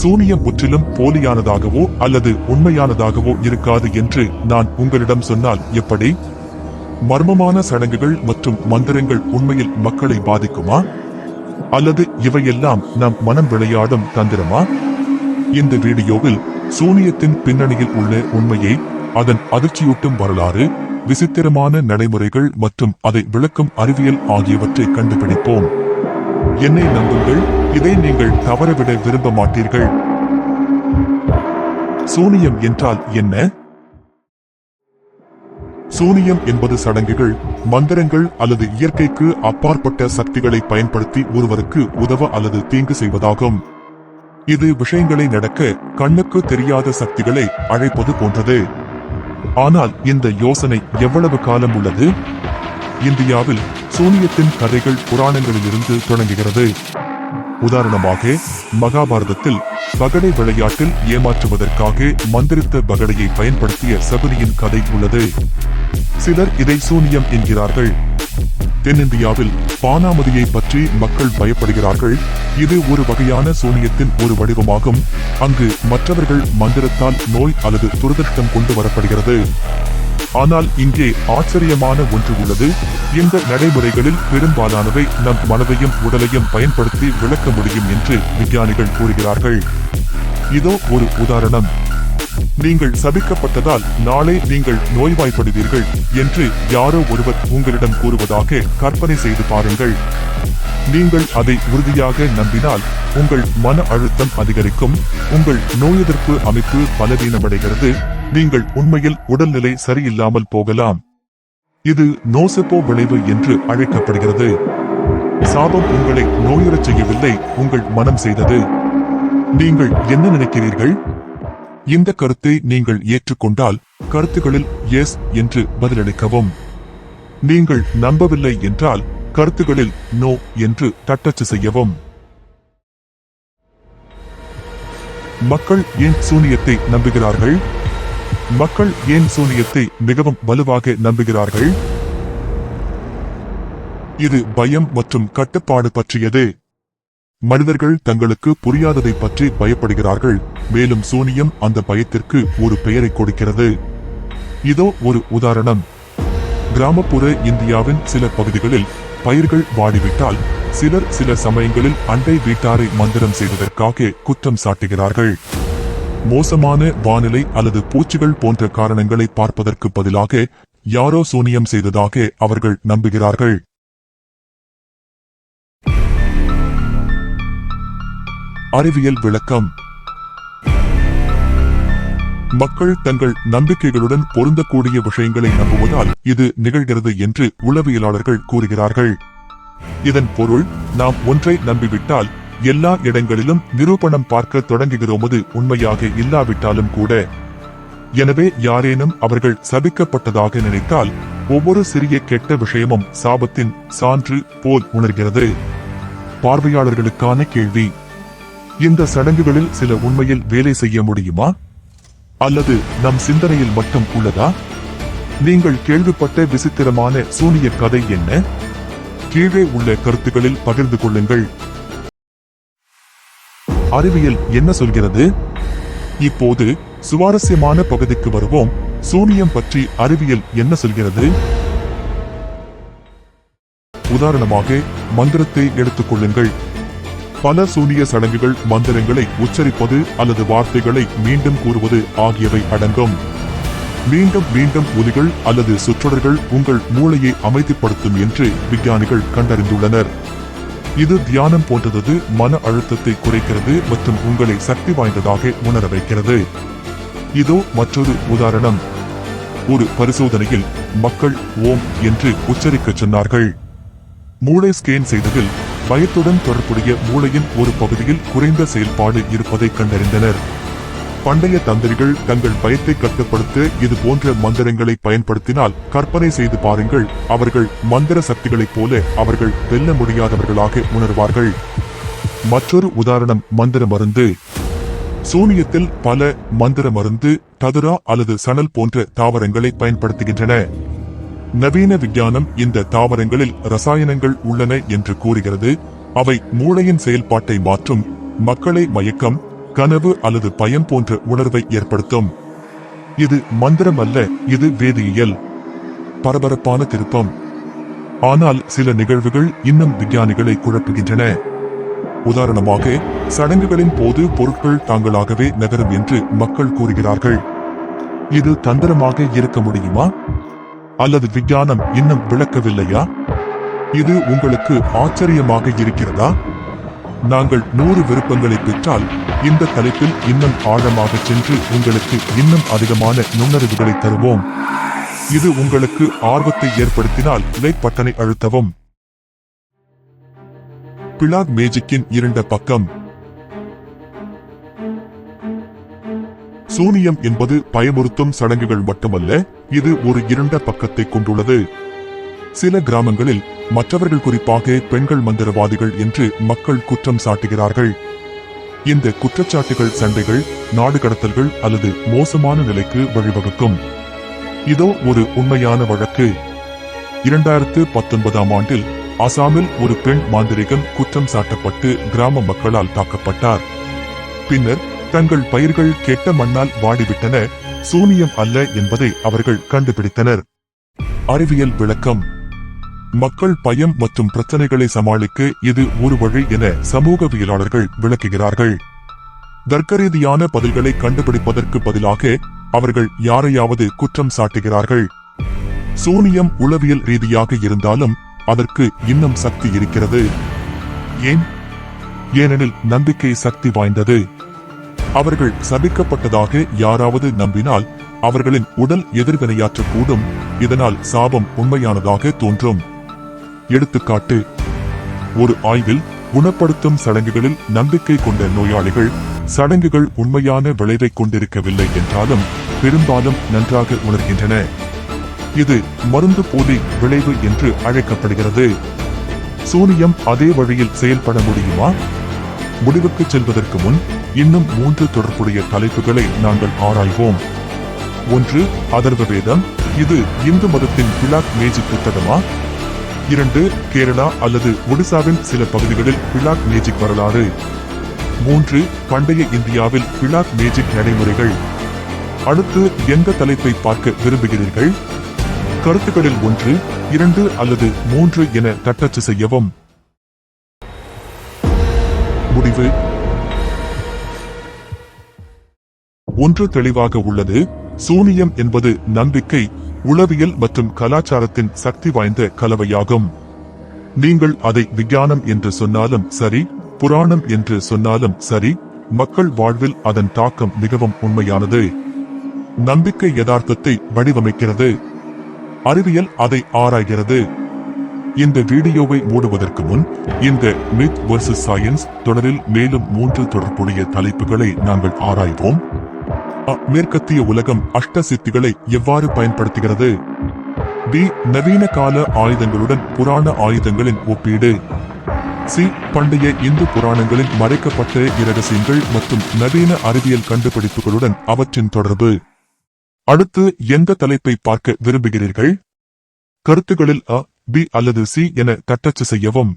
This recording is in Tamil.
சூனியம் முற்றிலும் போலியானதாகவோ அல்லது உண்மையானதாகவோ இருக்காது என்று நான் உங்களிடம் சொன்னால் எப்படி? மர்மமான சடங்குகள் மற்றும் மந்திரங்கள் உண்மையில் மக்களை பாதிக்குமா? அல்லது இவையெல்லாம் நம் மனம் விளையாடும் தந்திரமா? இந்த வீடியோவில் சூனியத்தின் பின்னணியில் உள்ள உண்மையை அதன் அதிர்ச்சியூட்டும் வரலாறு விசித்திரமான நடைமுறைகள் மற்றும் அதை விளக்கும் அறிவியல் ஆகியவற்றை கண்டுபிடிப்போம். என்னை நம்புங்கள். இதை நீங்கள் தவறவிட விரும்ப மாட்டீர்கள் சூனியம் என்றால் என்ன? சூனியம் என்பது சடங்குகள் மந்திரங்கள் அல்லது இயற்கைக்கு அப்பாற்பட்ட சக்திகளை பயன்படுத்தி ஒருவருக்கு உதவ அல்லது தீங்கு செய்வதாகும். இது விஷயங்களை நடக்க கண்ணுக்கு தெரியாத சக்திகளை அழைப்பது போன்றது. ஆனால் இந்த யோசனை எவ்வளவு காலம் உள்ளது? இந்தியாவில் சூனியத்தின் கதைகள் புராணங்களிலிருந்து தொடங்குகிறது. உதாரணமாக மகாபாரதத்தில் பகடை விளையாட்டில் ஏமாற்றுவதற்காக மந்திரித்த பகடையை பயன்படுத்திய சகுனியின் கதை உள்ளது. சிலர் இதை சூனியம் என்கிறார்கள். தென்னிந்தியாவில் பானாமதியை பற்றி மக்கள் பயப்படுகிறார்கள். இது ஒரு வகையான சூனியத்தின் ஒரு வடிவமாகும். அங்கு மற்றவர்கள் மந்திரத்தால் நோய் அல்லது துரதிருஷ்டம் கொண்டு வரப்படுகிறது. ஆனால் இங்கே ஆச்சரியமான ஒன்று உள்ளது. இந்த நடைமுறைகளில் பெரும்பாலானவை நம் மனதையும் உடலையும் பயன்படுத்தி விளக்க முடியும் என்று விஞ்ஞானிகள் கூறுகிறார்கள். இதோ ஒரு உதாரணம். நீங்கள் சபிக்கப்பட்டதால் நாளை நீங்கள் நோய்வாய்ப்படுவீர்கள் என்று யாரோ ஒருவர் உங்களிடம் கூறுவதாக கற்பனை செய்து பாருங்கள். நீங்கள் அதை உறுதியாக நம்பினால் உங்கள் மன அழுத்தம் அதிகரிக்கும். உங்கள் நோய் எதிர்ப்பு அமைப்பு பலவீனமடைகிறது. நீங்கள் உண்மையில் உடல்நிலை சரியில்லாமல் போகலாம். இது நோசெப்போ விளைவு என்று அழைக்கப்படுகிறது. சாபம் உங்களை நோயுறச் செய்யவில்லை உங்கள் மனம் செய்தது. நீங்கள் என்ன நினைக்கிறீர்கள்? இந்த கருத்தை நீங்கள் ஏற்றுக்கொண்டால் கருத்துகளில் எஸ் என்று பதிலளிக்கவும். நீங்கள் நம்பவில்லை என்றால் கருத்துகளில் நோ என்று தட்டச்சு செய்யவும். மக்கள் ஏன் சூனியத்தை நம்புகிறார்கள்? மக்கள் ஏன் சூனியத்தை மிகவும் வலுவாக நம்புகிறார்கள்? இது பயம் மற்றும் கட்டுப்பாடு பற்றியது. மனிதர்கள் தங்களுக்கு புரியாததை பற்றி பயப்படுகிறார்கள். மேலும் சூனியம் அந்த பயத்திற்கு ஒரு பெயரை கொடுக்கிறது. இதோ ஒரு உதாரணம். கிராமப்புற இந்தியாவின் சில பகுதிகளில் பயிர்கள் வாடிவிட்டால் சிலர் சில சமயங்களில் அண்டை வீட்டாரை மந்திரம் செய்வதற்காக குற்றம் சாட்டுகிறார்கள். மோசமான வானிலை அல்லது பூச்சிகள் போன்ற காரணங்களை பார்ப்பதற்கு பதிலாக யாரோ சூனியம் செய்ததாக அவர்கள் நம்புகிறார்கள். அறிவியல் விளக்கம். மக்கள் தங்கள் நம்பிக்கைகளுடன் பொருந்தக்கூடிய விஷயங்களை நம்புவதால் இது நிகழ்கிறது என்று உளவியலாளர்கள் கூறுகிறார்கள். இதன் பொருள் நாம் ஒன்றை நம்பிவிட்டால் எல்லா இடங்களிலும் நிரூபணம் பார்க்க தொடங்குகிறோமது உண்மையாக இல்லாவிட்டாலும் கூட. எனவே யாரேனும் அவர்கள் சபிக்கப்பட்டதாக நினைத்தால் ஒவ்வொரு சிறிய கெட்ட விஷயமும் சாபத்தின் சான்று போல் உணர்கிறது. பார்வையாளர்களுக்கான கேள்வி இந்த சடங்குகளில் சில உண்மையில் வேலை செய்ய முடியுமா? அல்லது நம் சிந்தனையில் மட்டும் உள்ளதா? நீங்கள் கேள்விப்பட்ட விசித்திரமான சூனிய கதை என்ன? கீழே உள்ள கருத்துக்களில் பகிர்ந்து கொள்ளுங்கள். அறிவியல் என்ன சொல்கிறது? இப்போது சுவாரஸ்யமான பகுதிக்கு வருவோம். சூனியம் பற்றி அறிவியல் என்ன சொல்கிறது? உதாரணமாக மந்திரத்தை எடுத்துக் கொள்ளுங்கள். பல சூனிய சடங்குகள் மந்திரங்களை உச்சரிப்பது அல்லது வார்த்தைகளை மீண்டும் கூறுவது ஆகியவை அடங்கும். மீண்டும் மீண்டும் ஒலிகள் அல்லது சுற்றொடர்கள் உங்கள் மூளையை அமைதிப்படுத்தும் என்று விஞ்ஞானிகள் கண்டறிந்துள்ளனர். இது தியானம் போன்றது மன அழுத்தத்தை குறைக்கிறது மற்றும் உங்களை சக்தி வாய்ந்ததாக உணர வைக்கிறது. இதோ மற்றொரு உதாரணம். ஒரு பரிசோதனையில் மக்கள் ஓம் என்று உச்சரிக்கச் சொன்னார்கள். மூளை ஸ்கேன் செய்ததில் பயத்துடன் தொடர்புடைய மூளையின் ஒரு பகுதியில் குறைந்த செயல்பாடு இருப்பதை கண்டறிந்தனர். பண்டைய தந்திரிகள் தங்கள் பயத்தை கட்டுப்படுத்த இது போன்ற மந்திரங்களை பயன்படுத்தினால் கற்பனை செய்து பாருங்கள். அவர்கள் மந்திர சக்திகளைப் போல அவர்கள் வெல்ல முடியாதவர்களாக உணர்வார்கள். மற்றொரு உதாரணம் மந்திர மருந்து. சூனியத்தில் பல மந்திர மருந்து ததுரா அல்லது சணல் போன்ற தாவரங்களை பயன்படுத்துகின்றன. நவீன விஞ்ஞானம் இந்த தாவரங்களில் ரசாயனங்கள் உள்ளன என்று கூறுகிறது. அவை மூளையின் செயல்பாட்டை மாற்றும். மக்களை மயக்கம் கனவு அல்லது பயம் போன்ற உணர்வை ஏற்படுத்தும். இது மந்திரம் அல்ல இது வேதியியல். பரபரப்பான திருப்பம். ஆனால் சில நிகழ்வுகள் இன்னும் விஞ்ஞானிகளை குழப்புகின்றன. உதாரணமாக சடங்குகளின் போது பொருட்கள் தாங்களாகவே நகரும் என்று மக்கள் கூறுகிறார்கள். இது தந்திரமாக இருக்க முடியுமா? அல்லது விஞ்ஞானம் இன்னும் விளக்கவில்லையா? இது உங்களுக்கு ஆச்சரியமாக இருக்கிறதா? நாங்கள் நூறு விருப்பங்களை பெற்றால் இந்த தலைப்பில் இன்னும் ஆழமாக சென்று உங்களுக்கு இன்னும் அதிகமான நுண்ணறிவுகளை தருவோம். இது உங்களுக்கு ஆர்வத்தை ஏற்படுத்தினால் லைக் பட்டனை அழுத்தவும். பிளாக் மேஜிக்கின் இரண்ட பக்கம். சூனியம் என்பது பயமுறுத்தும் சடங்குகள் மட்டுமல்ல இது ஒரு இருண்ட பக்கத்தை கொண்டுள்ளது. சில கிராமங்களில் மற்றவர்கள் குறிப்பாக பெண்கள் மந்திரவாதிகள் என்று மக்கள் குற்றம் சாட்டுகிறார்கள். இந்த குற்றச்சாட்டுகள் சண்டைகள் நாடு கடத்தல்கள் அல்லது மோசமான நிலைக்கு வழிவகுக்கும். இதோ ஒரு உண்மையான வழக்கு. இரண்டாயிரத்து பத்தொன்பதாம் ஆண்டில் அசாமில் ஒரு பெண் மாந்திரிகன் குற்றம் சாட்டப்பட்டு கிராம மக்களால் தாக்கப்பட்டார். பின்னர் தங்கள் பயிர்கள் கெட்ட மண்ணால் வாடிவிட்டன சூனியம் அல்ல என்பதை அவர்கள் கண்டுபிடித்தனர். அறிவியல் விளக்கம். மக்கள் பயம் மற்றும் பிரச்சனைகளை சமாளிக்க இது ஒரு வழி என சமூகவியலாளர்கள் விளக்குகிறார்கள். தர்க்கரீதியான பதில்களை கண்டுபிடிப்பதற்கு பதிலாக அவர்கள் யாரையாவது குற்றம் சாட்டுகிறார்கள். சூனியம் உளவியல் ரீதியாக இருந்தாலும் அதற்கு இன்னும் சக்தி இருக்கிறது. ஏன்? ஏனெனில் நம்பிக்கை சக்தி வாய்ந்தது. அவர்கள் சபிக்கப்பட்டதாக யாராவது நம்பினால் அவர்களின் உடல் எதிர்வினையாற்றக்கூடும். இதனால் சாபம் உண்மையானதாக தோன்றும். எடுத்துக்காட்டு ஒரு ஆய்வில் குணப்படுத்தும் சடங்குகளில் நம்பிக்கை கொண்ட நோயாளிகள் சடங்குகள் உண்மையான விளைவை கொண்டிருக்கவில்லை என்றாலும் பெரும்பாலும் நன்றாக உணர்கின்றன. இது மருந்து போலி விளைவு என்று அழைக்கப்படுகிறது. சூனியம் அதே வழியில் செயல்பட முடியுமா? முடிவுக்கு செல்வதற்கு முன் இன்னும் மூன்று தொடர்புடைய தலைப்புகளை நாங்கள் ஆராய்வோம். ஒன்று அதர்வ வேதம். இது இந்து மதத்தின் பிளாக் மேஜிக் புத்தகமா? இரண்டு கேரளா அல்லது ஒடிசாவின் சில பகுதிகளில் பிளாக் மேஜிக் வரலாறு. மூன்று பண்டைய இந்தியாவில் பிளாக் மேஜிக் நடைமுறைகள். அடுத்து எந்த தலைப்பை பார்க்க விரும்புகிறீர்கள்? கருத்துக்களில் ஒன்று இரண்டு அல்லது மூன்று என தட்டச்சு செய்யவும். முடிவு. ஒன்று தெளிவாக உள்ளது. சூனியம் என்பது நம்பிக்கை உளவியல் மற்றும் கலாச்சாரத்தின் சக்தி வாய்ந்த கலவையாகும். நீங்கள் அதை விஞ்ஞானம் என்று சொன்னாலும் சரி புராணம் என்று சொன்னாலும் சரி மக்கள் வாழ்வில் அதன் தாக்கம் மிகவும் உண்மையானது. நம்பிக்கை யதார்த்தத்தை வடிவமைக்கிறது. அறிவியல் அதை ஆராய்கிறது. இந்த வீடியோவை மூடுவதற்கு முன் இந்த மித் வர்சஸ் சயின்ஸ் தொடரில் மேலும் மூன்று தொடர்புடைய தலைப்புகளை நாங்கள் ஆராய்வோம். மேற்கத்திய உலகம் அஷ்ட சித்திகளை எவ்வாறு பயன்படுத்துகிறது? பி நவீன கால ஆயுதங்களுடன் புராண ஆயுதங்களின் ஒப்பீடு. சி பண்டைய இந்து புராணங்களில் மறைக்கப்பட்ட இரகசியங்கள் மற்றும் நவீன அறிவியல் கண்டுபிடிப்புகளுடன் அவற்றின் தொடர்பு. அடுத்து எந்த தலைப்பை பார்க்க விரும்புகிறீர்கள்? கருத்துகளில் அ பி அல்லது சி என தட்டச்சு செய்யவும்.